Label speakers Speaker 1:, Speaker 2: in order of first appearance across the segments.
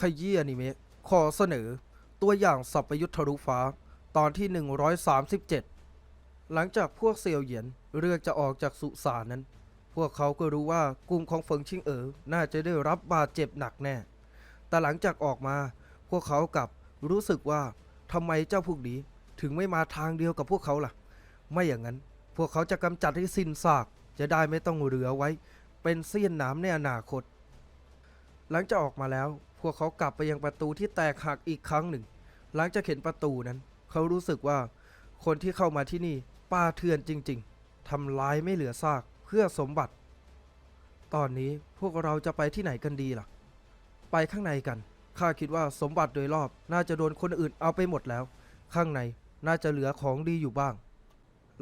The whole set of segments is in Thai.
Speaker 1: ขยี้อนิเมะขอเสนอ ตัวอย่างสัพยุทธทะลุฟ้า ตอนที่ 137 หลังจากพวกเซียวเหยียนเลือกจะออกจากสุสานนั้น พวกเขาก็รู้ว่ากลุ่มของเฟิงชิงเอ๋อน่าจะได้รับบาดเจ็บหนักแน่ แต่หลังจากออกมา พวกเขากลับรู้สึกว่าทำไมเจ้าพวกนี้ถึงไม่มาทางเดียวกับพวกเขาล่ะ ไม่อย่างนั้น พวกเขาจะกำจัดให้สิ้นซากจะได้ไม่ต้องเหลือไว้ เป็นเสี้ยนน้ำในอนาคต หลังจากออกมาแล้ว พวกเขากลับไปยังประตูที่แตกหักอีกครั้งหนึ่ง หลังจากเห็นประตูนั้น เขารู้สึกว่าคนที่เข้ามาที่นี่ป้าเถื่อนจริง ๆทำร้ายไม่เหลือซากเพื่อสมบัติ ตอนนี้พวกเราจะไปที่ไหนกันดีล่ะ ไปข้างในกัน ข้าคิดว่าสมบัติโดยรอบน่าจะโดนคนอื่นเอาไปหมดแล้ว ข้างในน่าจะเหลือของดีอยู่บ้าง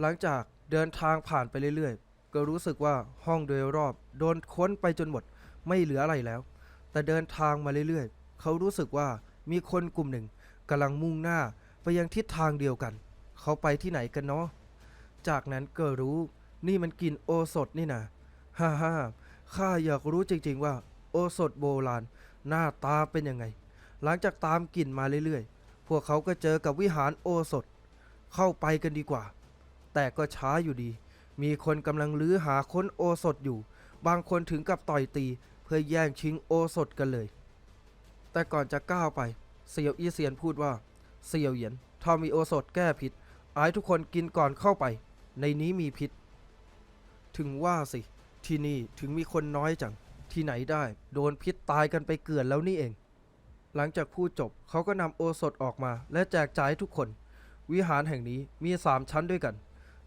Speaker 1: หลังจากเดินทางผ่านไปเรื่อยๆ ก็รู้สึกว่าห้องโดยรอบ โดนค้นไปจนหมด ไม่เหลืออะไรแล้ว แต่เดินทางมาเรื่อยๆ เขารู้สึกว่ามีคนกลุ่มหนึ่งกำลังมุ่งหน้าไปยังทิศทางเดียวกัน เขาไปที่ไหนกันเนาะ จากนั้นก็รู้นี่มันกลิ่นโอสถนี่นะฮ่าฮ่าข้าอยากรู้จริงๆว่า โอสถโบราณ หน้าตาเป็นยังไง หลังจากตามกลิ่นมาเรื่อยๆ พวกเขาก็เจอกับวิหารโอสถ เข้าไปกันดีกว่า แต่ก็ช้าอยู่ดี มีคนกำลังลื้อหาค้นโอสถอยู่ บางคนถึงกับต่อยตี พื่อแย่งชิงโอสถกันเลย แต่ก่อนจะก้าวไปเซียวอี้เซียนพูดว่าเซียวเหยียนถ้ามีโอสถแก้พิษอายทุกคนกินก่อนเข้าไป ในนี้มีพิษ ถึงว่าสิ ที่นี่ถึงมีคนน้อยจัง ที่ไหนได้ โดนพิษตายกันไปเกือนแล้วนี่เอง หลังจากพูดจบเขาก็นำโอสถออกมาและแจกจ่ายให้ทุกคน วิหารแห่งนี้มีสามชั้นด้วยกัน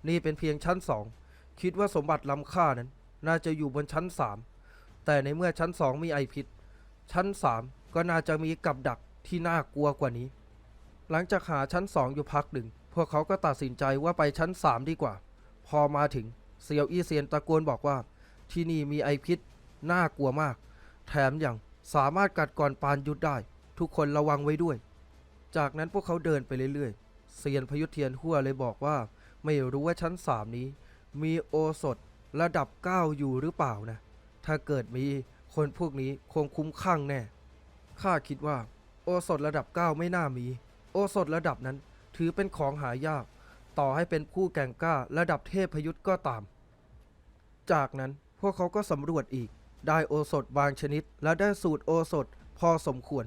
Speaker 1: นี่เป็นเพียงชั้นสอง คิดว่าสมบัติล้ำค่านั้น น่าจะอยู่บนชั้นสาม แต่ในเมื่อชั้นสองมีไอพิษ ชั้นสามก็น่าจะมีกับดักที่น่ากลัวกว่านี้ หลังจากหาชั้นสองอยู่พักหนึ่ง พวกเขาก็ตัดสินใจว่าไปชั้นสามดีกว่า พอมาถึงเซียวอี้เซียนตะโกนบอกว่า ที่นี่มีไอพิษ น่ากลัวมาก แถมยังสามารถกัดก่อนปานยุดได้ ทุกคนระวังไว้ด้วย จากนั้นพวกเขาเดินไปเรื่อยๆ เซียนพยุทธเทียนหัวเลยบอกว่า ไม่รู้ว่าชั้นสามนี้ มีโอสถระดับเก้าอยู่หรือเปล่านะ ถ้าเกิดมีคนพวกนี้คงคุ้มข้างแน่ ข้าคิดว่า โอสถระดับเก้าไม่น่ามี โอสถระดับนั้นถือเป็นของหายาก ต่อให้เป็นผู้แก่งกล้าระดับเทพยุทธ์ก็ตาม จากนั้นพวกเขาก็สำรวจอีก ได้โอสถบางชนิด และได้สูตรโอสถพอสมควร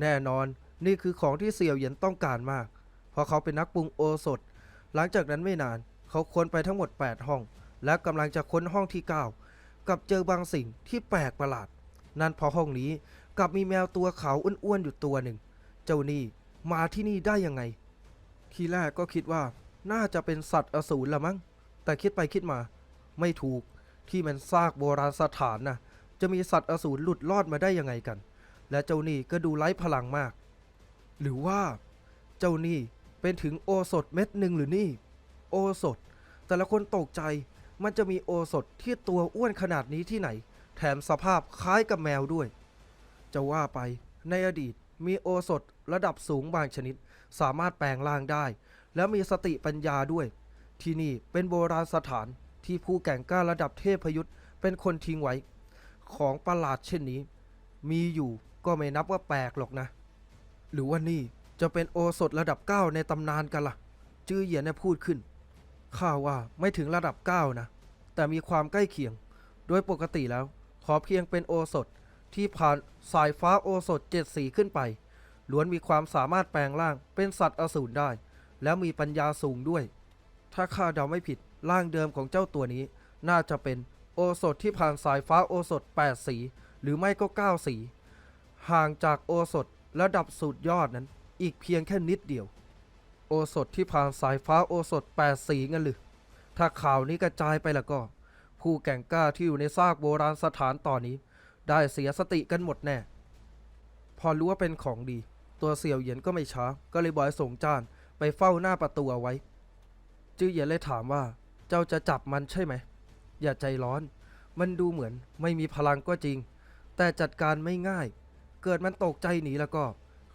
Speaker 1: แน่นอนนี่คือของที่เสี่ยวเหยียนต้องการมาก เพราะเขาเป็นนักปรุงโอสถ หลังจากนั้นไม่นาน เขาค้นไปทั้งหมด 8 ห้อง และกำลังจะค้นห้องที่ 9 กับเจอบางสิ่งที่แปลกประหลาด นั่นพราะห้องนี้กลับมีแมวตัวขาวอ้วนๆอยู่ตัวหนึ่ง เจ้านี่มาที่นี่ได้ยังไง ทีแรกก็คิดว่าน่าจะเป็นสัตว์อสูรละมั้ง แต่คิดไปคิดมา ไม่ถูกที่มันซากโบราณสถานนะจะมีสัตว์อสูรหลุดรอดมาได้ยังไงกัน และเจ้านี่ก็ดูไร้พลังมาก หรือว่า เจ้านี่เป็นถึงโอสถเม็ดหนึ่งหรือนี่ โอสถ แต่ละคนตกใจ มันจะมีโอสถที่ตัวอ้วนขนาดนี้ที่ไหน แถมสภาพคล้ายกับแมวด้วย จะว่าไปในอดีตมีโอสถระดับสูงบางชนิด สามารถแปลงร่างได้ แล้วมีสติปัญญาด้วย ที่นี่เป็นโบราณสถานที่ผู้แก่งกล้าระดับเทพยุทธ์เป็นคนทิ้งไว้ ของประหลาดเช่นนี้ มีอยู่ก็ไม่นับว่าแปลกหรอกนะ หรือว่านี่จะเป็นโอสถระดับ9ในตำนานกันล่ะ จื้อเหยียนพูดขึ้น ข้าว่าไม่ถึงระดับ 9 นะ แต่มีความใกล้เคียง โดยปกติแล้ว ขอเพียงเป็นโอสถที่ผ่านสายฟ้าโอสถเจ็ดสีขึ้นไป ล้วนมีความสามารถแปลงร่างเป็นสัตว์อสูรได้ แล้วมีปัญญาสูงด้วย ถ้าข้าเดาไม่ผิดร่างเดิมของเจ้าตัวนี้ น่าจะเป็นโอสถที่ผ่านสายฟ้าโอสถ 8 สี หรือไม่ก็ 9 สี ห่างจากโอสถระดับสุดยอดนั้น อีกเพียงแค่นิดเดียว โอสถที่ผ่านสายฟ้าโอสถ8สีงั้นหรือถ้าข่าวนี้กระจายไปแล้วก็ ผู้แก่งกล้าที่อยู่ในซากโบราณสถานตอนนี้ ได้เสียสติกันหมดแน่ พอรู้ว่าเป็นของดี ตัวเสี่ยวเหยียนก็ไม่ช้า ก็เลยบอยส่งจ้านไปเฝ้าหน้าประตูเอาไว้ จื้อเหยียนเลยถามว่า เจ้าจะจับมันใช่ไหม อย่าใจร้อน มันดูเหมือนไม่มีพลังก็จริง แต่จัดการไม่ง่าย เกิดมันตกใจหนีแล้วก็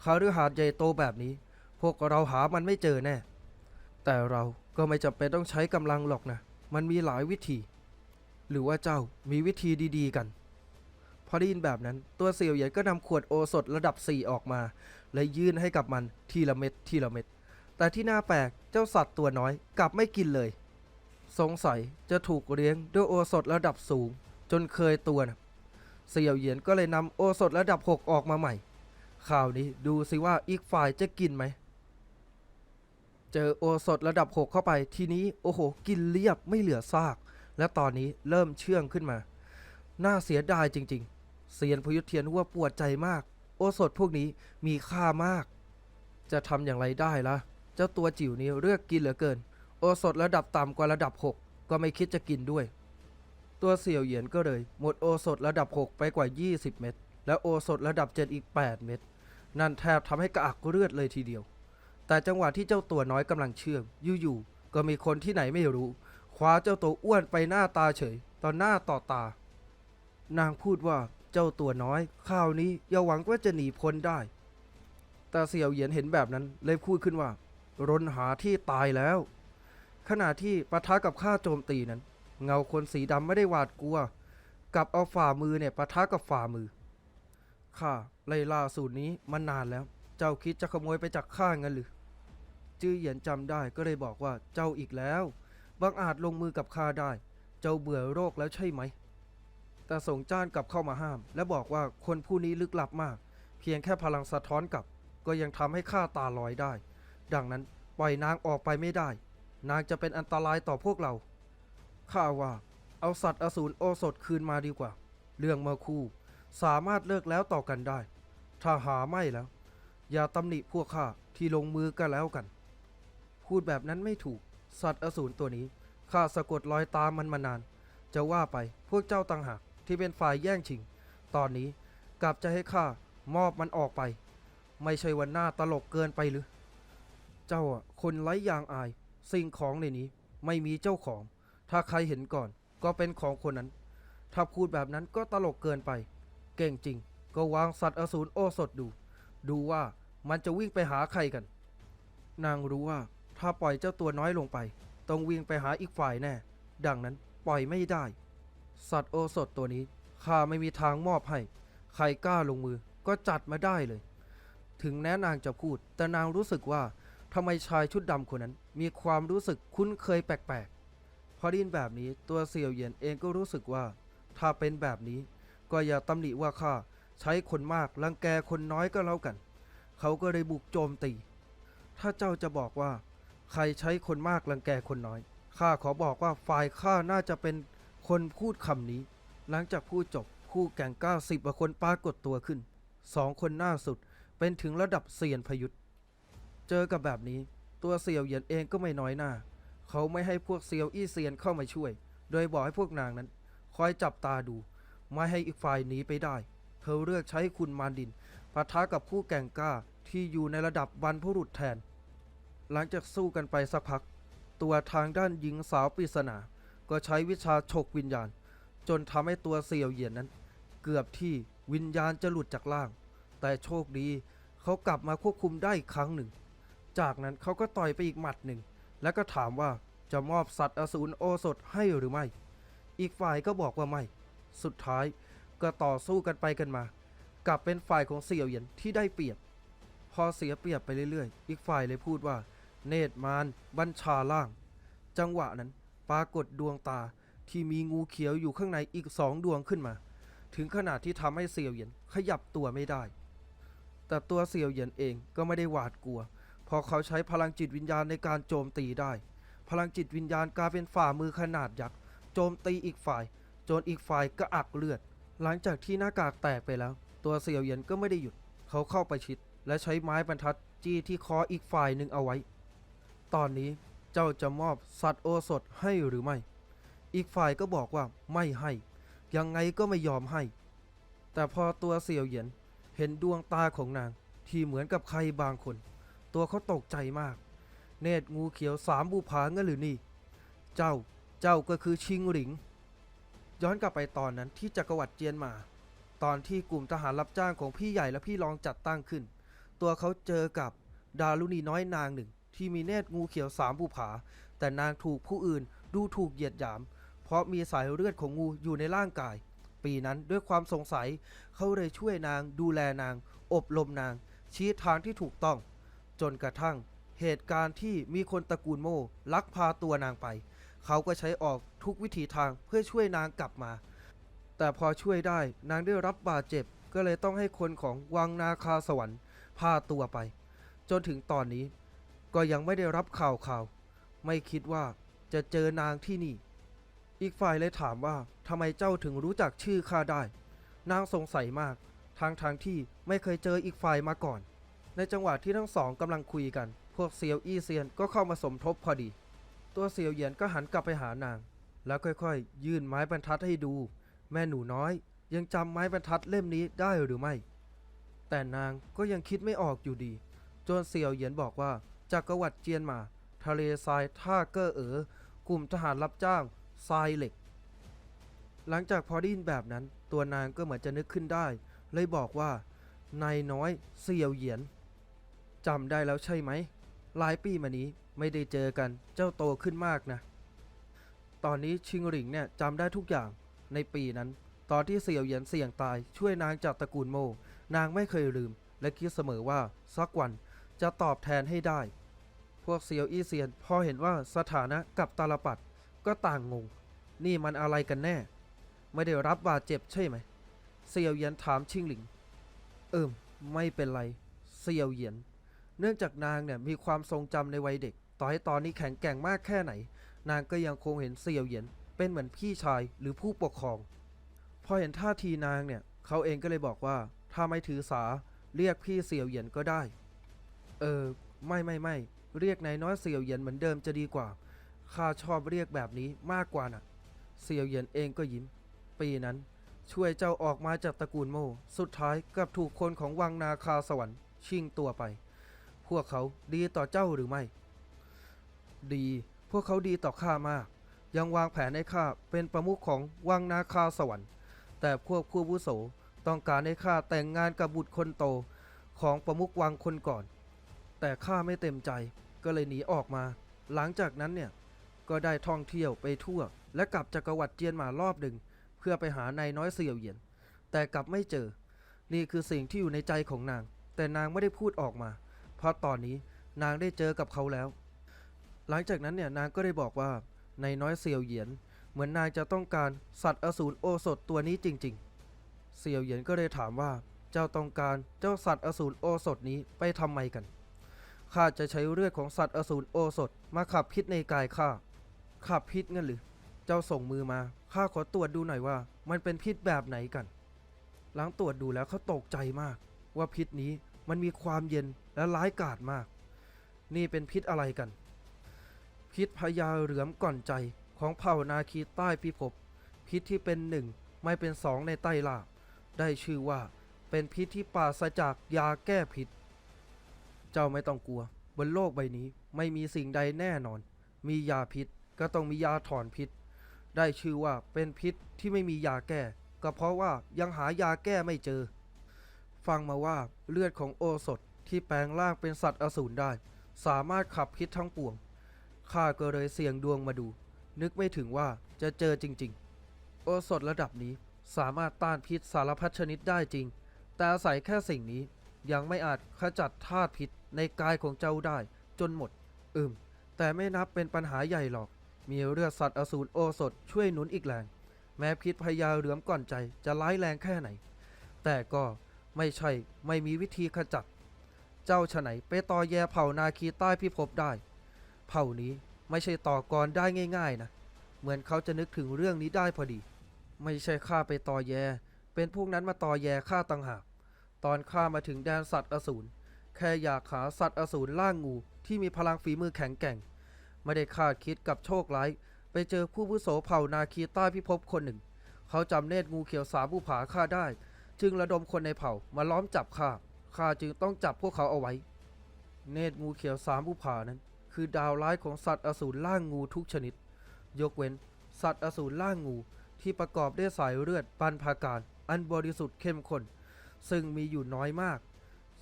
Speaker 1: คาฤหาสน์ใหญ่โตแบบนี้ พวกเราหามันไม่เจอแน่ แต่เราก็ไม่จำเป็นต้องใช้กำลังหรอกนะ มันมีหลายวิธี หรือว่าเจ้ามีวิธีดีๆกัน พอได้ยินแบบนั้นตัวเสี่ยวเหยียนก็นำขวดโอสถระดับ 4 ออกมา และยื่นให้กับมันทีละเม็ดทีละเม็ด แต่ที่น่าแปลกเจ้าสัตว์ตัวน้อยกลับไม่กินเลย สงสัยจะถูกเลี้ยงด้วยโอสถระดับสูง จนเคยตัวนะเสี่ยวเหยียนก็เลยนำโอสถระดับ 6 ออกมาใหม่ข่าวนี้ดูสิว่าอีกฝ่ายจะกินไหม เจอโอสถระดับ 6 เข้าไปทีนี้โอ้โห กินเรียบไม่เหลือซาก และตอนนี้เริ่มเชื่องขึ้นมา น่าเสียดายจริง ๆเซียนพยุทธเทียนว่าปวดใจมาก โอสถพวกนี้มีค่ามาก จะทำอย่างไรได้ล่ะ เจ้าตัวจิ๋วนี้เลือกกินเหลือเกิน โอสถระดับต่ำกว่าระดับ 6 ก็ไม่คิดจะกินด้วย ตัวเสี่ยวเหยียนก็เลย หมดโอสถระดับ 6 ไปกว่า 20 เม็ดและโอสถระดับ 7 อีก 8 เม็ดนั่นแทบทำให้กระอักเลือดเลยทีเดียว แต่จังหวะที่เจ้าตัวน้อยกำลังเชื่องอยู่ๆก็มีคนที่ไหนไม่รู้คว้าเจ้าตัวอ้วนไปหน้าตาเฉย ต่อหน้าต่อตา นางพูดว่าเจ้าตัวน้อยข้าวนี้อย่าหวังว่าจะหนีพ้นได้ แต่เสี่ยวเหยียนเห็นแบบนั้นเลยพูดขึ้นว่ารนหาที่ตายแล้ว ขณะที่ปะทะกับข้าโจมตีนั้น เงาคนสีดำไม่ได้หวาดกลัวกลับเอาฝ่ามือเนี่ยปะทะกับฝ่ามือข้าไล่ล่าสูตรนี้มานานแล้ว เจ้าคิดจะขโมยไปจากข้างั้นหรือ จื้อเหยียนจำได้ก็เลยบอกว่าเจ้าอีกแล้ว บางอาจลงมือกับข้าได้ เจ้าเบื่อโรคแล้วใช่ไหม แต่สงจ้านกลับเข้ามาห้าม และบอกว่าคนผู้นี้ลึกลับมาก เพียงแค่พลังสะท้อนกลับ ก็ยังทำให้ข้าตาลอยได้ ดังนั้นปล่อยนางออกไปไม่ได้ นางจะเป็นอันตรายต่อพวกเรา ข้าว่าเอาสัตว์อสูรโอสถคืนมาดีกว่า เรื่องเมื่อคู่ สามารถเลิกแล้วต่อกันได้ ถ้าหาไม่แล้ว อย่าตำหนิพวกข้าที่ลงมือกันแล้วกัน พูดแบบนั้นไม่ถูก สัตว์อสูรตัวนี้ข้าสะกดรอยตามมันมานาน จะว่าไปพวกเจ้าต่างหากที่เป็นฝ่ายแย่งชิง ตอนนี้กลับจะให้ข้ามอบมันออกไป ไม่ใช่วันหน้าตลกเกินไปหรือ เจ้าอะคนไร้ยางอาย สิ่งของในนี้ไม่มีเจ้าของ ถ้าใครเห็นก่อนก็เป็นของคนนั้น ถ้าพูดแบบนั้นก็ตลกเกินไป เก่งจริง ก็วางสัตว์อสูรโอสถดู ดูว่า มันจะวิ่งไปหาใครกัน นางรู้ว่าถ้าปล่อยเจ้าตัวน้อยลงไป ต้องวิ่งไปหาอีกฝ่ายแน่ ดังนั้นปล่อยไม่ได้ สัตว์โอสถตัวนี้ข้าไม่มีทางมอบให้ ใครกล้าลงมือก็จัดมาได้เลย ถึงแม้นางจะพูด แต่นางรู้สึกว่าทำไมชายชุดดำคนนั้น มีความรู้สึกคุ้นเคยแปลกๆ พอไดยินแบบนี้ตัวเสี่ยวเหยียนเองก็รู้สึกว่า ถ้าเป็นแบบนี้ ก็อย่าตำหนิว่าข้าใช้คนมากรังแกคนน้อยก็แล้วกัน เขาก็เลยบุกโจมตี ถ้าเจ้าจะบอกว่า ใครใช้คนมากรังแกคนน้อย ข้าขอบอกว่าฝ่ายข้าน่าจะเป็นคนพูดคำนี้ หลังจากพูดจบคู่แก่งก้าสิบกว่าคนปรากฏตัวขึ้น สองคนหน้าสุดเป็นถึงระดับเซียนพยุทธเจอกับแบบนี้ ตัวเซียวเหยียนเองก็ไม่น้อยหน้า เขาไม่ให้พวกเซียวอี้เซียนเข้ามาช่วย โดยบอกให้พวกนางนั้น คอยจับตาดู ไม่ให้อีกฝ่ายหนีไปได้ เธอเลือกใช้คุณมารดิน ปะทะกับผู้แก่งกล้าที่อยู่ในระดับบรรพบุรุษแทน หลังจากสู้กันไปสักพัก ตัวทางด้านหญิงสาวปริศนา ก็ใช้วิชาฉกวิญญาณ จนทำให้ตัวเสี่ยวเหยียนนั้น เกือบที่วิญญาณจะหลุดจากล่าง แต่โชคดีเขากลับมาควบคุมได้อีกครั้งหนึ่ง จากนั้นเขาก็ต่อยไปอีกหมัดหนึ่ง แล้วก็ถามว่าจะมอบสัตว์อสูรโอสถให้หรือไม่ อีกฝ่ายก็บอกว่าไม่ สุดท้ายก็ต่อสู้กันไปกันมา กลับเป็นฝ่ายของเสี่ยวเหยียนที่ได้เปรียบ พอเสียเปรียบไปเรื่อยๆ อีกฝ่ายเลยพูดว่า เนตรมารบัญชาล่าง จังหวะนั้นปรากฏดวงตาที่มีงูเขียวอยู่ข้างในอีกสองดวงขึ้นมา ถึงขนาดที่ทำให้เสี่ยวเหยียนขยับตัวไม่ได้ แต่ตัวเสี่ยวเหยียนเองก็ไม่ได้หวาดกลัว พอเขาใช้พลังจิตวิญญาณในการโจมตีได้ พลังจิตวิญญาณกลายเป็นฝ่ามือขนาดยักษ์โจมตีอีกฝ่าย จนอีกฝ่ายก็อักเลือด หลังจากที่หน้ากากแตกไปแล้ว ตัวเสี่ยวเหยียนก็ไม่ได้หยุด เขาเข้าไปชิด และใช้ไม้บรรทัดจี้ที่คออีกฝ่ายหนึ่งเอาไว้ ตอนนี้เจ้าจะมอบสัตว์โอสถให้หรือไม่ อีกฝ่ายก็บอกว่าไม่ให้ ยังไงก็ไม่ยอมให้ แต่พอตัวเสี่ยวเหยียนเห็นดวงตาของนางที่เหมือนกับใครบางคน ตัวเขาตกใจมาก เนตรงูเขียวสามบูผางั้นหรือนี่ เจ้า เจ้าก็คือชิงหลิง ย้อนกลับไปตอนนั้นที่จักรวรรดิเจียนมา ตอนที่กลุ่มทหารรับจ้างของพี่ใหญ่และพี่รองจัดตั้งขึ้น ตัวเขาเจอกับดารุณีน้อยนางหนึ่ง ที่มีเนตรงูเขียวสามภูผา แต่นางถูกผู้อื่นดูถูกเหยียดหยาม เพราะมีสายเลือดของงูอยู่ในร่างกาย ปีนั้นด้วยความสงสัยเขาเลยช่วยนางดูแลนาง อบรมนาง ชี้ทางที่ถูกต้อง จนกระทั่ง เหตุการณ์ที่มีคนตระกูลโมลักพาตัวนางไป เขาก็ใช้ออกทุกวิถีทางเพื่อช่วยนางกลับมา แต่พอช่วยได้นางได้รับบาดเจ็บ ก็เลยต้องให้คนของวังนาคาสวรรค์พาตัวไป จนถึงตอนนี้ ก็ยังไม่ได้รับข่าวข่าว ไม่คิดว่าจะเจอนางที่นี่ อีกฝ่ายเลยถามว่าทำไมเจ้าถึงรู้จักชื่อข้าได้ นางสงสัยมากทางทางที่ไม่เคยเจออีกฝ่ายมาก่อน ในจังหวะที่ทั้งสองกำลังคุยกัน พวกเซียวอี้เซียนก็เข้ามาสมทบพอดี ตัวเซียวเหยียนก็หันกลับไปหานาง แล้วค่อยๆ ยื่นไม้บรรทัดให้ดู แม่หนูน้อยยังจำไม้บรรทัดเล่มนี้ได้หรือไม่ แต่นางก็ยังคิดไม่ออกอยู่ดี จนเสี่ยวเหยียนบอกว่าจักรวรรดิเจียนมา ทะเลทรายท่าเก้อเอ๋อกลุ่มทหารรับจ้างทรายเหล็ก หลังจากพอได้ยินแบบนั้น ตัวนางก็เหมือนจะนึกขึ้นได้ เลยบอกว่านายน้อยเสี่ยวเหยียนจำได้แล้วใช่ไหม หลายปีมานี้ไม่ได้เจอกันเจ้าโตขึ้นมากนะ ตอนนี้ชิงหลิงเนี่ยจำได้ทุกอย่าง ในปีนั้น ตอนที่เสี่ยวเหยียนเสี่ยงตายช่วยนางจากตระกูลโม นางไม่เคยลืม และคิดเสมอว่าสักวันจะตอบแทนให้ได้ พวกเซียวอี้เซียนพอเห็นว่าสถานะกับตาลปัดก็ต่างงง นี่มันอะไรกันแน่ ไม่ได้รับบาดเจ็บใช่ไหม เซียวเหยียนถามชิงหลิง เอิมไม่เป็นไร เซียวเหยียน เนื่องจากนางเนี่ยมีความทรงจำในวัยเด็ก ต่อให้ตอนนี้แข็งแกร่งมากแค่ไหน นางก็ยังคงเห็นเซียวเหยียน เป็นเหมือนพี่ชายหรือผู้ปกครอง พอเห็นท่าทีนางเนี่ยเขาเองก็เลยบอกว่าถ้าไม่ถือสาเรียกพี่เสี่ยวเหยียนก็ได้ เออไม่ไม่ไม่เรียกนายน้อยเสี่ยวเหยียนเหมือนเดิมจะดีกว่าข้าชอบเรียกแบบนี้มากกว่าน่ะ เสี่ยวเหยียนเองก็ยิ้ม ปีนั้นช่วยเจ้าออกมาจากตระกูลโมสุดท้ายกับถูกคนของวังนาคาสวรรค์ ชิงตัวไป พวกเขาดีต่อเจ้าหรือไม่ ดี พวกเขาดีต่อข้ามาก ยังวางแผนให้ข้าเป็นประมุขของวังนาคาสวรรค์ แต่พวกผู้วุโสต้องการให้ข้าแต่งงานกับบุตรคนโตของประมุขวังคนก่อน แต่ข้าไม่เต็มใจก็เลยหนีออกมา หลังจากนั้นเนี่ยก็ได้ท่องเที่ยวไปทั่ว และกลับจักรวรรดิเจียนมารอบหนึ่งเพื่อไปหานายน้อยเสี่ยวเหยียน แต่กลับไม่เจอ นี่คือสิ่งที่อยู่ในใจของนาง แต่นางไม่ได้พูดออกมา เพราะตอนนี้นางได้เจอกับเขาแล้ว หลังจากนั้นเนี่ยนางก็ได้บอกว่า นายน้อยเสี่ยวเหยียน เหมือนนางจะต้องการสัตว์อสูรโอสถตัวนี้จริง ๆเสี่ยวเหยียนก็เลยถามว่า เจ้าต้องการเจ้าสัตว์อสูรโอสถนี้ไปทำไมกันข้าจะใช้เลือดของสัตว์อสูรโอสถมาขับพิษในกายข้าขับพิษงั้นหรือ เจ้าส่งมือมาข้าขอตรวจดูหน่อยว่า มันเป็นพิษแบบไหนกัน หลังตรวจดูแล้วเขาตกใจมาก ว่าพิษนี้มันมีความเย็นและร้ายกาจมาก นี่เป็นพิษอะไรกัน พิษพญาเหลือมก่อนใจของเผ่านาคีใต้พิภพพิษที่เป็นหนึ่งไม่เป็นสองในใต้ลาบ ได้ชื่อว่าเป็นพิษที่ปราศจากยาแก้พิษ เจ้าไม่ต้องกลัว บนโลกใบนี้ไม่มีสิ่งใดแน่นอน มียาพิษก็ต้องมียาถอนพิษ ได้ชื่อว่าเป็นพิษที่ไม่มียาแก้ ก็เพราะว่ายังหายาแก้ไม่เจอ ฟังมาว่าเลือดของโอสถที่แปลงร่างเป็นสัตว์อสูรได้ สามารถขับพิษทั้งปวง ข้าก็เลยเสี่ยงดวงมาดู นึกไม่ถึงว่าจะเจอจริง ๆ โอสถระดับนี้สามารถต้านพิษสารพัดชนิดได้จริง แต่อาศัยแค่สิ่งนี้ยังไม่อาจขจัดธาตุพิษในกายของเจ้าได้จนหมด อืม แต่ไม่นับเป็นปัญหาใหญ่หรอก มีเลือดสัตว์อสูรโอสถช่วยหนุนอีกแรง แม้พิษพยาเหลือมก่อนใจจะร้ายแรงแค่ไหน แต่ก็ไม่ใช่ไม่มีวิธีขจัด เจ้าฉะไหนไปต่อแยเผ่านาคีใต้พิภพได้ เผ่านี้ไม่ใช่ต่อกรได้ง่ายๆนะ เหมือนเขาจะนึกถึงเรื่องนี้ได้พอดี ไม่ใช่ข้าไปต่อแย เป็นพวกนั้นมาต่อแยข้าต่างหาก ตอนข้ามาถึงแดนสัตว์อสูร แค่อยากหาสัตว์อสูรล่างงูที่มีพลังฝีมือแข็งแกร่ง ไม่ได้คาดคิดกับโชคร้าย ไปเจอผู้ผู้โสเผ่านาคีใต้พิภพคนหนึ่ง เขาจำเนตรงูเขียวสามผู้ผาข้าได้ จึงระดมคนในเผ่ามาล้อมจับข้า ข้าจึงต้องจับพวกเขาเอาไว้ เนตรงูเขียวสามผู้ผานั้น คือดาวร้ายของสัตว์อสูรล่างงูทุกชนิด ยกเว้น สัตว์อสูรล่างงูที่ประกอบด้วยสายเลือดปันภาการ อันบริสุทธิ์เข้มข้นซึ่งมีอยู่น้อยมาก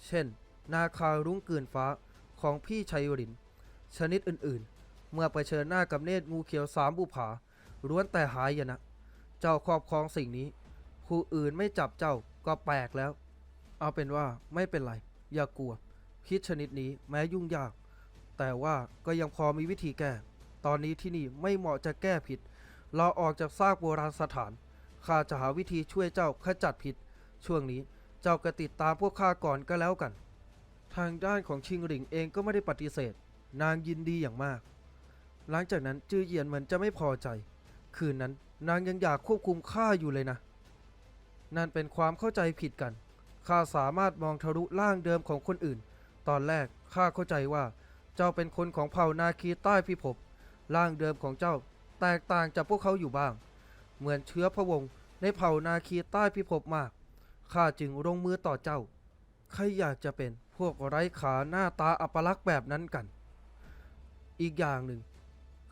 Speaker 1: เช่น นาคารุ้งเกินฟ้าของพี่ชัยริน ชนิดอื่นๆ เมื่อไปเชิญหน้ากับเนตรงูเขียวสามบุผาล้วนแต่หายนะ เจ้าครอบครองสิ่งนี้ ผู้อื่นไม่จับเจ้าก็แปลกแล้ว เอาเป็นว่าไม่เป็นไร อย่ากลัว พิษชนิดนี้แม้ยุ่งยาก แต่ว่าก็ยังพอมีวิธีแก้ ตอนนี้ที่นี่ไม่เหมาะจะแก้ผิด เราออกจากซากโบราณสถาน ข้าจะหาวิธีช่วยเจ้าขจัดผิด ช่วงนี้เจ้าก็ติดตามพวกข้าก่อนก็แล้วกัน ทางด้านของชิงหลิงเองก็ไม่ได้ปฏิเสธ นางยินดีอย่างมาก หลังจากนั้นจื้อเหยียนเหมือนจะไม่พอใจ คืนนั้นนางยังอยากควบคุมข้าอยู่เลยนะ นั่นเป็นความเข้าใจผิดกัน ข้าสามารถมองทะลุร่างเดิมของคนอื่น ตอนแรกข้าเข้าใจว่า เจ้าเป็นคนของเผ่านาคีใต้พิภพร่างเดิมของเจ้าแตกต่างจากพวกเขาอยู่บ้าง เหมือนเชื้อพระวงศ์ในเผ่านาคีใต้พิภพมากข้าจึงลงมือต่อเจ้าใครอยากจะเป็นพวกไร้ขาหน้าตาอัปลักษณ์แบบนั้นกัน อีกอย่างหนึ่ง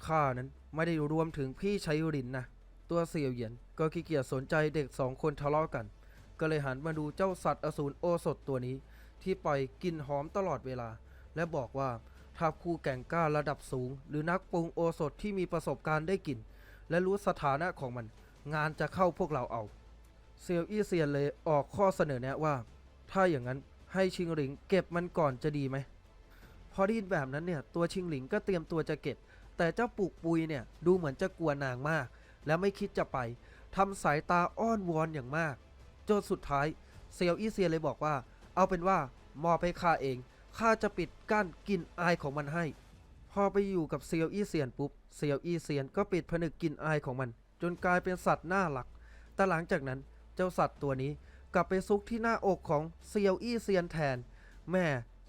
Speaker 1: ข้านั้นไม่ได้รวมถึงพี่ชัยรินนะ ตัวเสี่ยวเหยียนก็ขี้เกียจสนใจเด็กสองคนทะเลาะกัน ก็เลยหันมาดูเจ้าสัตว์อสูรโอสถตัวนี้ ที่ปล่อยกลิ่นหอมตลอดเวลา และบอกว่า ถ้าคู่แก่งกล้าระดับสูง หรือนักปรุงโอสถที่มีประสบการณ์ได้กลิ่น และรู้สถานะของมัน งานจะเข้าพวกเราเอา เซียวอี้เซียนเลยออกข้อเสนอแนะว่า ถ้าอย่างนั้นให้ชิงหลิงเก็บมันก่อนจะดีไหมพอได้ยินแบบนั้นเนี่ยตัวชิงหลิงก็เตรียมตัวจะเก็บ แต่เจ้าปุกปุยเนี่ยดูเหมือนจะกลัวนางมาก และไม่คิดจะไปทำสายตาอ้อนวอนอย่างมากจนสุดท้ายเซียวอี้เซียนเลยบอกว่า เอาเป็นว่ามอบให้ข้าเอง ข้าจะปิดกั้นกลิ่นอายของมันให้ พอไปอยู่กับเซียวอี้เซียนปุ๊บเซียวอี้เซียนก็ปิดผนึกกลิ่นอายของมัน จนกลายเป็นสัตว์หน่ารัก แต่หลังจากนั้นเจ้าสัตว์ตัวนี้กลับไปซุกที่หน้าอกของเซียวอี้เซียนแทน แม่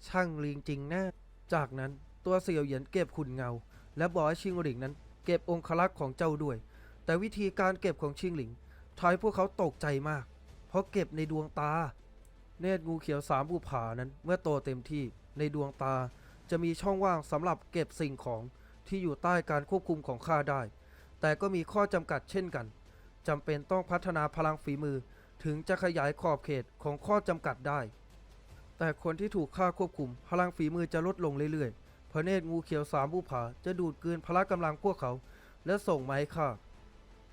Speaker 1: ช่างลิงจริงแน่จากนั้นตัวเซียวเหยียนเก็บขุนเงา และบอกให้ชิงหลิงนั้น เก็บองคลักษ์ของเจ้าด้วย แต่วิธีการเก็บของชิงหลิงทำให้พวกเขาตกใจมาก เพราะเก็บในดวงตา เนตรงูเขียวสามภูผานั้นเมื่อโตเต็มที่ ในดวงตา จะมีช่องว่างสำหรับเก็บสิ่งของที่อยู่ใต้การควบคุมของข้าได้ แต่ก็มีข้อจำกัดเช่นกันจำเป็นต้องพัฒนาพลังฝีมือถึงจะขยายขอบเขตของข้อจำกัดได้ แต่คนที่ถูกฆ่าควบคุม พลังฝีมือจะลดลงเรื่อยๆพระเนตรงูเขียวสามบุผาจะดูดกลืนพละกำลังพวกเขา และส่งมาให้ข้า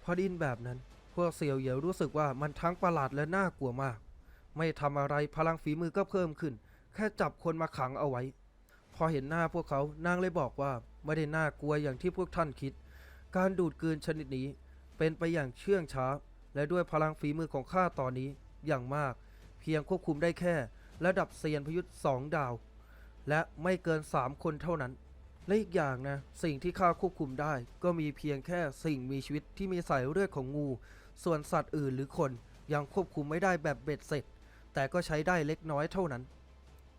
Speaker 1: พอดินแบบนั้น พวกเสี่ยวเหยียวรู้สึกว่ามันทั้งประหลาดและน่ากลัวมาก ไม่ทำอะไรพลังฝีมือก็เพิ่มขึ้น แค่จับคนมาขังเอาไว้ พอเห็นหน้าพวกเขานางเลยบอกว่าไม่ได้น่ากลัวอย่างที่พวกท่านคิด การดูดกลืนชนิดนี้ เป็นไปอย่างเชื่องช้า และด้วยพลังฝีมือของข้าตอนนี้อย่างมาก เพียงควบคุมได้แค่ ระดับเซียนพยุทธ์สองดาว และไม่เกินสามคนเท่านั้น และอีกอย่างนะสิ่งที่ข้าควบคุมได้ ก็มีเพียงแค่สิ่งมีชีวิตที่มีสายเลือดของงู ส่วนสัตว์อื่นหรือคนยังควบคุมไม่ได้แบบเบ็ดเสร็จ แต่ก็ใช้ได้เล็กน้อยเท่านั้น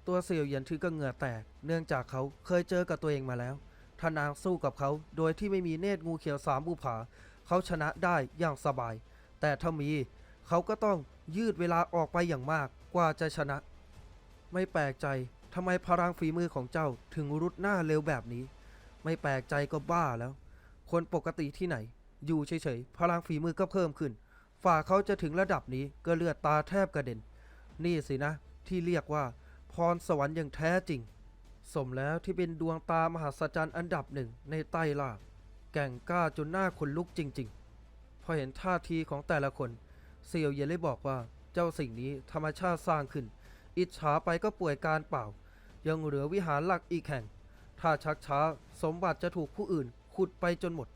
Speaker 1: ตัวเสี่ยวเหยียนถือก็เหงื่อแตก เนื่องจากเขาเคยเจอกับตัวเองมาแล้วถ้านางสู้กับเขาโดยที่ไม่มีเนตรงูเขียวสามบุผา เขาชนะได้อย่างสบาย แต่ถ้ามีเขาก็ต้องยืดเวลาออกไปอย่างมากกว่าจะชนะ ไม่แปลกใจทำไมพลังฝีมือของเจ้าถึงรุดหน้าเร็วแบบนี้ ไม่แปลกใจก็บ้าแล้ว คนปกติที่ไหน อยู่เฉยๆพลังฝีมือก็เพิ่มขึ้น ฝ่าเขาจะถึงระดับนี้ก็เลือดตาแทบกระเด็น นี่สินะที่เรียกว่า พรสวรรค์อย่างแท้จริง สมแล้วที่เป็นดวงตามหาศจรรย์อันดับหนึ่งในใต้ล่าแก่งกล้าจนหน้าขนลุกจริง ๆ พอเห็นท่าทีของแต่ละคนเซียวเย็นเลยบอกว่าเจ้าสิ่งนี้ธรรมชาติสร้างขึ้น อิจฉาไปก็ป่วยการเปล่า ยังเหลือวิหารหลักอีกแห่ง ถ้าชักช้าสมบัติจะถูกผู้อื่นขุดไปจนหมด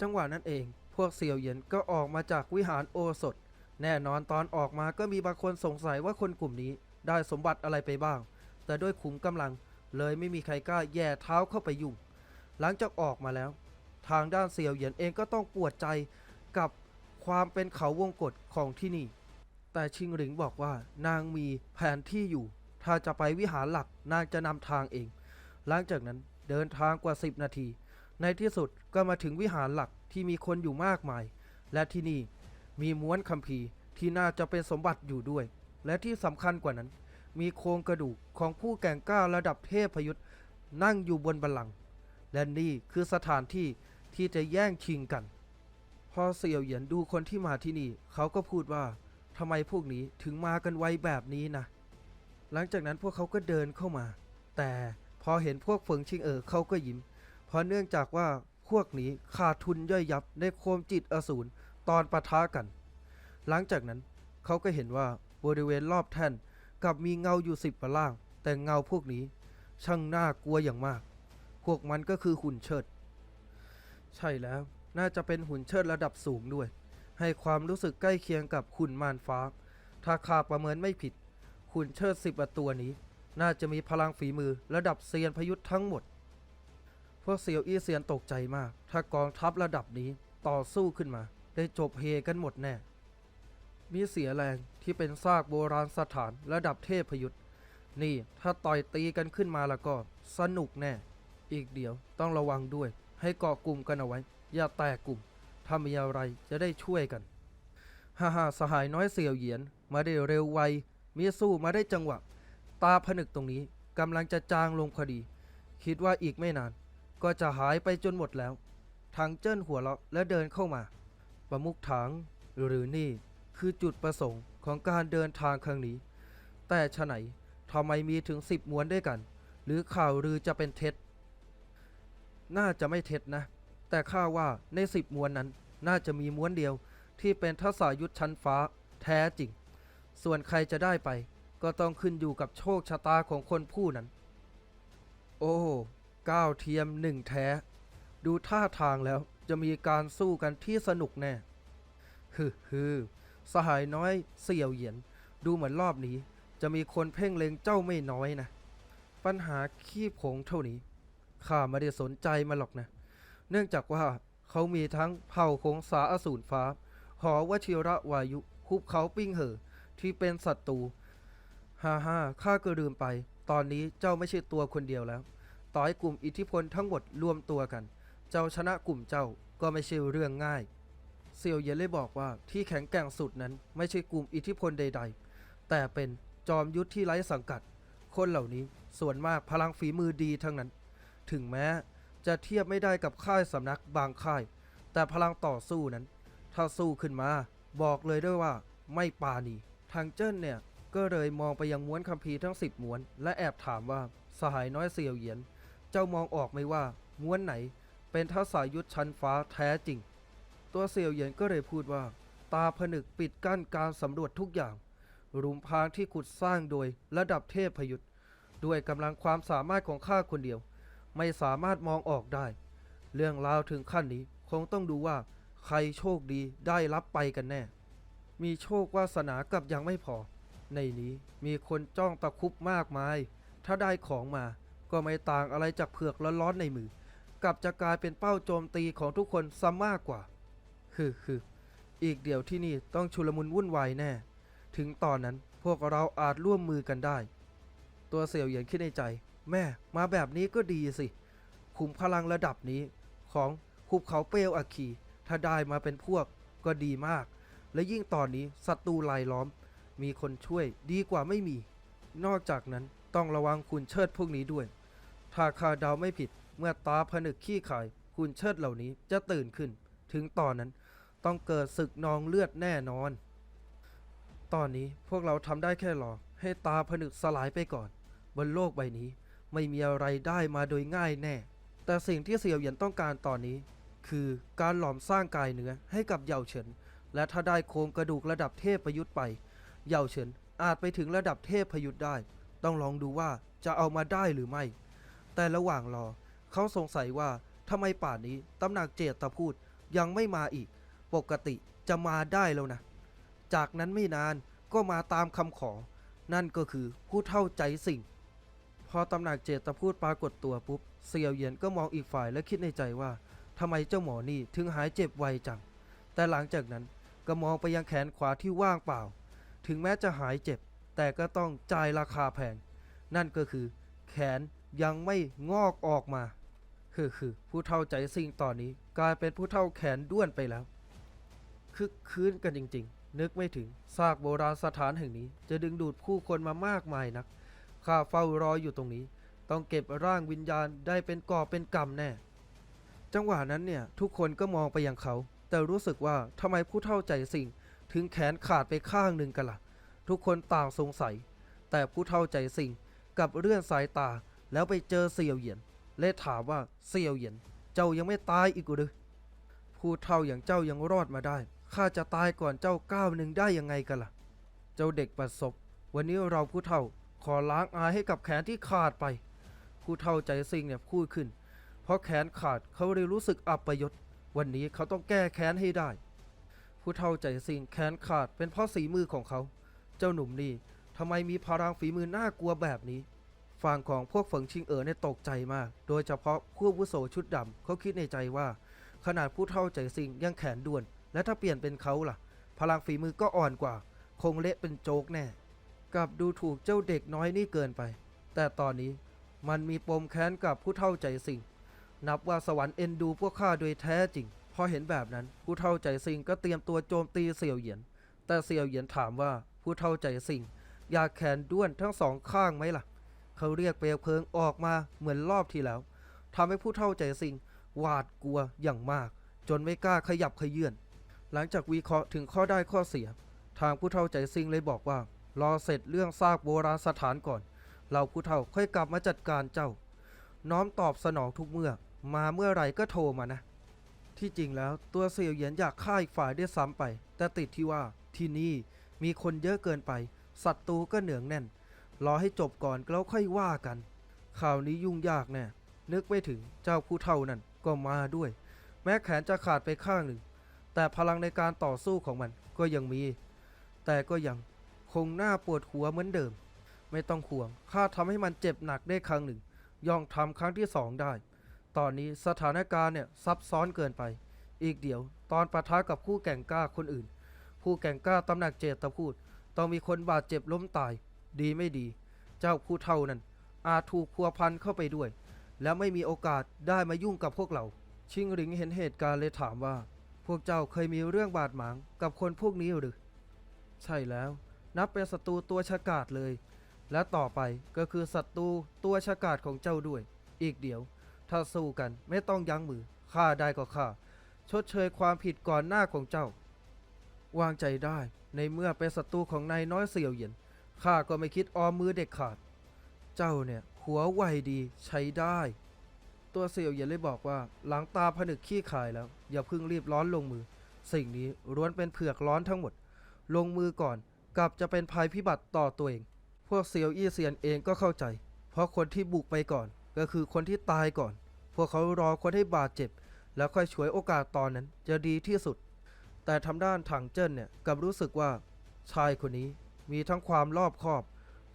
Speaker 1: จังหวะนั้นเองพวกเซียวเย็นก็ออกมาจากวิหารโอสถ แน่นอนตอนออกมาก็มีบางคนสงสัยว่าคนกลุ่มนี้ ได้สมบัติอะไรไปบ้าง แต่ด้วยขุมกำลังเลยไม่มีใครกล้าแย่เท้าเข้าไปยุ่ง หลังจากออกมาแล้ว ทางด้านเซียวเหยียนเองก็ต้องปวดใจกับความเป็นเขาวงกฏของที่นี่ แต่ชิงหลิงบอกว่านางมีแผนที่อยู่ ถ้าจะไปวิหารหลักนางจะนำทางเอง หลังจากนั้นเดินทางกว่า 10 นาที ในที่สุดก็มาถึงวิหารหลักที่มีคนอยู่มากมาย และที่นี่มีม้วนคัมภีร์ที่น่าจะเป็นสมบัติอยู่ด้วย และที่สำคัญกว่านั้น มีโครงกระดูกของผู้แก่งกล้าระดับเทพยุทธ์นั่งอยู่บนบัลลังก์และนี่คือสถานที่ที่จะแย่งชิงกัน พอเสี่ยวเหยียนดูคนที่มาที่นี่ เขาก็พูดว่าทำไมพวกนี้ถึงมากันไวแบบนี้นะ หลังจากนั้นพวกเขาก็เดินเข้ามา แต่พอเห็นพวกเฟิงชิงเอ๋อเขาก็ยิ้ม เพราะเนื่องจากว่าพวกนี้ขาดทุนย่อยยับในโคมจิตอสูรตอนปะทะกัน หลังจากนั้นเขาก็เห็นว่า บริเวณรอบแท่นกลับมีเงาอยู่สิบประล่าง แต่เงาพวกนี้ ช่างน่ากลัวอย่างมาก พวกมันก็คือหุ่นเชิด ใช่แล้วน่าจะเป็นหุ่นเชิดระดับสูงด้วย ให้ความรู้สึกใกล้เคียงกับหุ่นมารฟ้า ถ้าข้าประเมินไม่ผิด หุ่นเชิดสิบตัวนี้ น่าจะมีพลังฝีมือระดับเซียนพยุทธ์ทั้งหมด พวกเซียวอี้เซียนตกใจมาก ถ้ากองทัพระดับนี้ต่อสู้ขึ้นมา ได้จบเฮกันหมดแน่ มีเสียแรงที่เป็นซากโบราณสถานระดับเทพยุทธ์นี่ถ้าต่อยตีกันขึ้นมาแล้วก็ สนุกแน่ อีกเดียวต้องระวังด้วย ให้เกาะกลุ่มกันเอาไว้ อย่าแตกกลุ่มถ้ามีอะไรจะได้ช่วยกันฮ่าฮ่าสหายน้อยเสี่ยวเหยียน มาได้เร็วไวมีสู้มาได้จังหวะ ตาผนึกตรงนี้กำลังจะจางลงพอดี คิดว่าอีกไม่นาน ก็จะหายไปจนหมดแล้ว ทางเจิ้นหัวเราะและเดินเข้ามา ประมุขถังหรือนี่ คือจุดประสงค์ของการเดินทางครั้งนี้ แต่ฉะไหนทำไมมีถึงสิบม้วนด้วยกัน หรือข่าวลือจะเป็นเท็จ น่าจะไม่เท็จนะ แต่ข้าว่าในสิบม้วนนั้นน่าจะมีม้วนเดียวที่เป็นทัศายุทธชั้นฟ้าแท้จริง ส่วนใครจะได้ไป ก็ต้องขึ้นอยู่กับโชคชะตาของคนผู้นั้น โอ้ก้าวเทียมหนึ่งแท้ ดูท่าทางแล้วจะมีการสู้กันที่สนุกแน่ ฮึฮึ สหายน้อยเสี่ยวเหยียน ดูเหมือนรอบนี้ จะมีคนเพ่งเล็งเจ้าไม่น้อยนะ ปัญหาขี้ผงเท่านี้ ข้าไม่ได้สนใจมันหรอกนะ เนื่องจากว่าเขามีทั้งเผ่าโคงสาอสูรฟ้า หอวชิระวายุคุบเขาปิ้งเหอ ที่เป็นศัตรูฮ่าฮ่าข้าก็ลืมไป ตอนนี้เจ้าไม่ใช่ตัวคนเดียวแล้ว ต่อให้กลุ่มอิทธิพลทั้งหมดรวมตัวกัน เจ้าชนะกลุ่มเจ้าก็ไม่ใช่เรื่องง่าย เซียวเยนเลยบอกว่าที่แข็งแกร่งสุดนั้นไม่ใช่กลุ่มอิทธิพลใด ๆ แต่เป็นจอมยุทธที่ไร้สังกัด คนเหล่านี้ส่วนมากพลังฝีมือดีทั้งนั้น ถึงแม้จะเทียบไม่ได้กับค่ายสำนักบางค่าย แต่พลังต่อสู้นั้น ถ้าสู้ขึ้นมา บอกเลยด้วยว่าไม่ปาณีทางเจิ้นเนี่ยก็เลยมองไปยังม้วนคัมภีร์ทั้ง 10ม้วน และแอบถามว่าสหายน้อยเสี่ยวเหยียน เจ้ามองออกไหมว่าม้วนไหนเป็นทัศายุทธชั้นฟ้าแท้จริง ตัวเสี่ยวเหยียนก็เลยพูดว่า ตาผนึกปิดกั้นการสำรวจทุกอย่างรุมพางที่ขุดสร้างโดยระดับเทพยุทธ์ด้วยกำลังความสามารถของข้าคนเดียว ไม่สามารถมองออกได้ เรื่องราวถึงขั้นนี้คงต้องดูว่าใครโชคดีได้รับไปกันแน่ มีโชควาสนากับยังไม่พอ ในนี้มีคนจ้องตะคุบมากมาย ถ้าได้ของมาก็ไม่ต่างอะไรจากเผือกร้อนๆในมือ กลับจะกลายเป็นเป้าโจมตีของทุกคนซะมากกว่า คือคืออีกเดี๋ยวที่นี่ต้องชุลมุนวุ่นวายแน่ ถึงตอนนั้นพวกเราอาจร่วมมือกันได้ ตัวเสี่ยวเหยียนคิดในใจ แม่มาแบบนี้ก็ดีสิ ขุมพลังระดับนี้ ของหุบเขาเปลวอัคคีถ้าได้มาเป็นพวกก็ดีมาก และยิ่งตอนนี้ศัตรูลายล้อม มีคนช่วยดีกว่าไม่มี นอกจากนั้นต้องระวังคุณเชิดพวกนี้ด้วย ถ้าคาดเดาไม่ผิดเมื่อตาผนึกขี้ขายคุณเชิดเหล่านี้จะตื่นขึ้น ถึงตอนนั้น ต้องเกิดศึกนองเลือดแน่นอน ตอนนี้พวกเราทำได้แค่รอ ให้ตาผนึกสลายไปก่อน บนโลกใบนี้ไม่มีอะไรได้มาโดยง่ายแน่ แต่สิ่งที่เสี่ยวเหยียนต้องการตอนนี้ คือการหลอมสร้างกายเนื้อให้กับเหย่าเฉิน และถ้าได้โครงกระดูกระดับเทพประยุทธ์ไป เหย่าเฉินอาจไปถึงระดับเทพพยุทธ์ได้ ต้องลองดูว่าจะเอามาได้หรือไม่ แต่ระหว่างรอ เขาสงสัยว่าทำไมป่านนี้ตำหนักเจตตะพูดยังไม่มาอีก ปกติจะมาได้แล้วนะ จากนั้นไม่นานก็มาตามคำขอ นั่นก็คือผู้เท่าใจสิ่ง พอตำหนักเจตพูดปรากฏตัวปุ๊บ เสี่ยวเหยียนก็มองอีกฝ่ายและคิดในใจว่าทำไมเจ้าหมอนี่ถึงหายเจ็บไวจัง แต่หลังจากนั้นก็มองไปยังแขนขวาที่ว่างเปล่า ถึงแม้จะหายเจ็บ แต่ก็ต้องจ่ายราคาแพง นั่นก็คือ แขนยังไม่งอกออกมา คือคือผู้เท่าใจสิ่งตอนนี้กลายเป็นผู้เท่าแขนด้วนไปแล้ว คึกคืนกันจริง ๆ นึกไม่ถึงซากโบราณสถานแห่งนี้ จะดึงดูดผู้คนมามากมายนัก ข้าเฝ้ารออยู่ตรงนี้ ต้องเก็บร่างวิญญาณได้เป็นก่อเป็นกรรมแน่ จังหวะนั้นเนี่ยทุกคนก็มองไปยังเขา แต่รู้สึกว่าทำไมผู้เท่าใจสิ่ง ถึงแขนขาดไปข้างหนึ่งกันละ่ะ ทุกคนต่างสงสัย แต่ผู้เท่าใจสิ่งกับเลื่อนสายตาแล้วไปเจอเสี่ยวเหยียนและถามว่าเสี่ยวเหยียน เจ้ายังไม่ตายอีกหรือผู้เท่าอย่างเจ้ายังรอดมาได้ ข้าจะตายก่อนเจ้าก้าวหนึ่งได้ยังไงกันล่ะ เจ้าเด็กปัดศพวันนี้เราผู้เฒ่าขอล้างอายให้กับแขนที่ขาดไป ผู้เฒ่าใจซิงเนี่ยพูดขึ้น เพราะแขนขาดเขาเลยรู้สึกอับประยศวันนี้เขาต้องแก้แค้นให้ได้ ผู้เฒ่าใจซิงแขนขาดเป็นเพราะสีมือของเขา เจ้าหนุ่มนี่ทำไมมีพลังฝีมือน่ากลัวแบบนี้ฝั่งของพวกฝิงชิงเอ๋อเนี่ยตกใจมาก โดยเฉพาะผู้วุโสชุดดำเขาคิดในใจว่า ขนาดผู้เฒ่าใจซิงยังแขนด้วน และถ้าเปลี่ยนเป็นเขาล่ะ พลังฝีมือก็อ่อนกว่า คงเละเป็นโจกแน่กลับดูถูกเจ้าเด็กน้อยนี่เกินไป แต่ตอนนี้มันมีปมแค้นกับผู้เฒ่าใจสิงนับว่าสวรรค์เอ็นดูพวกข้าโดยแท้จริง พอเห็นแบบนั้นผู้เฒ่าใจสิงก็เตรียมตัวโจมตีเสี่ยวเหยียน แต่เสี่ยวเหยียนถามว่าผู้เฒ่าใจสิงอยากแขนด้วนทั้งสองข้างไหมล่ะ เขาเรียกเปลวเพลิงออกมาเหมือนรอบที่แล้วทำให้ผู้เฒ่าใจสิงหวาดกลัวอย่างมาก จนไม่กล้าขยับขยื่น หลังจากวิเคราะห์ถึงข้อได้ข้อเสีย ทางผู้เฒ่าใจซิงเลยบอกว่า รอเสร็จเรื่องซากโบราณสถานก่อน เราผู้เฒ่าค่อยกลับมาจัดการเจ้า น้อมตอบสนองทุกเมื่อ มาเมื่อไหร่ก็โทรมานะ ที่จริงแล้วตัวเสี่ยวเหยียนอยากฆ่าอีกฝ่ายได้ซ้ำไป แต่ติดที่ว่าที่นี่มีคนเยอะเกินไปศัตรูก็เหนืองแน่น รอให้จบก่อนแล้วค่อยว่ากันข่าวนี้ยุ่งยากแน่นึกไม่ถึงเจ้าผู้เฒ่านั่นก็มาด้วย แม้แขนจะขาดไปข้างหนึ่ง แต่พลังในการต่อสู้ของมันก็ยังมี แต่ก็ยังคงหน้าปวดหัวเหมือนเดิม ไม่ต้องห่วงข้าทำให้มันเจ็บหนักได้ครั้งหนึ่ง ย่องทำครั้งที่สองได้ ตอนนี้สถานการณ์เนี่ยซับซ้อนเกินไป อีกเดี๋ยว ตอนปะทะกับคู่แก่งกล้าคนอื่น ผู้แก่งกล้าตำหนักเจตพูด ต้องมีคนบาดเจ็บล้มตาย ดีไม่ดี เจ้าผู้เท่านั้น อาจถูกพัวพันเข้าไปด้วย แล้วไม่มีโอกาสได้มายุ่งกับพวกเรา ชิงหริงเห็นเหตุการณ์เลยถามว่า พวกเจ้าเคยมีเรื่องบาดหมางกับคนพวกนี้หรือ ใช่แล้ว นับเป็นศัตรูตัวฉกาจเลย และต่อไปก็คือศัตรูตัวฉกาจของเจ้าด้วย อีกเดี๋ยว ถ้าสู้กันไม่ต้องยั้งมือฆ่าได้ก็ฆ่า ชดเชยความผิดก่อนหน้าของเจ้า วางใจได้ในเมื่อเป็นศัตรูของนายน้อยเสี่ยวเหยียนข้าก็ไม่คิดออมมือเด็กขาด เจ้าเนี่ยหัวไวดีใช้ได้ ตัวเสี่ยวเยียนเลยบอกว่า หลังตาผนึกขี้ขายแล้ว อย่าเพิ่งรีบร้อนลงมือ สิ่งนี้ล้วนเป็นเผือกร้อนทั้งหมด ลงมือก่อน กลับจะเป็นภัยพิบัติต่อตัวเอง พวกเซียวอี้เซียนเองก็เข้าใจ เพราะคนที่บุกไปก่อน ก็คือคนที่ตายก่อน พวกเขารอคนให้บาดเจ็บ แล้วค่อยฉวยโอกาสตอนนั้นจะดีที่สุด แต่ทางด้านถังเจิ้นเนี่ยกลับรู้สึกว่า ชายคนนี้มีทั้งความรอบคอบ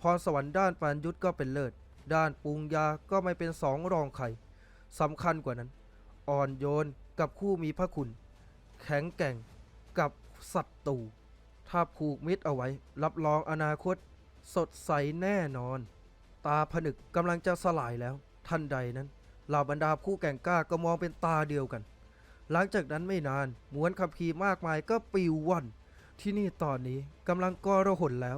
Speaker 1: พรสวรรค์ด้านปานยุทธก็เป็นเลิศด้านปรุงยาก็ไม่เป็นสองรองใคร สำคัญกว่านั้น อ่อนโยนกับคู่มีพระคุณ แข็งแกร่งกับศัตรูถ้าผูกมิตรเอาไว้ รับรองอนาคต สดใสแน่นอน ตาผนึกกำลังจะสลายแล้ว ทันใดนั้นเหล่าบรรดาผู้แก่งกล้าก็มองเป็นตาเดียวกัน หลังจากนั้นไม่นานม้วนคัมภีร์มากมายก็ปิวว่อนที่นี่ตอนนี้กำลังกระหนแล้ว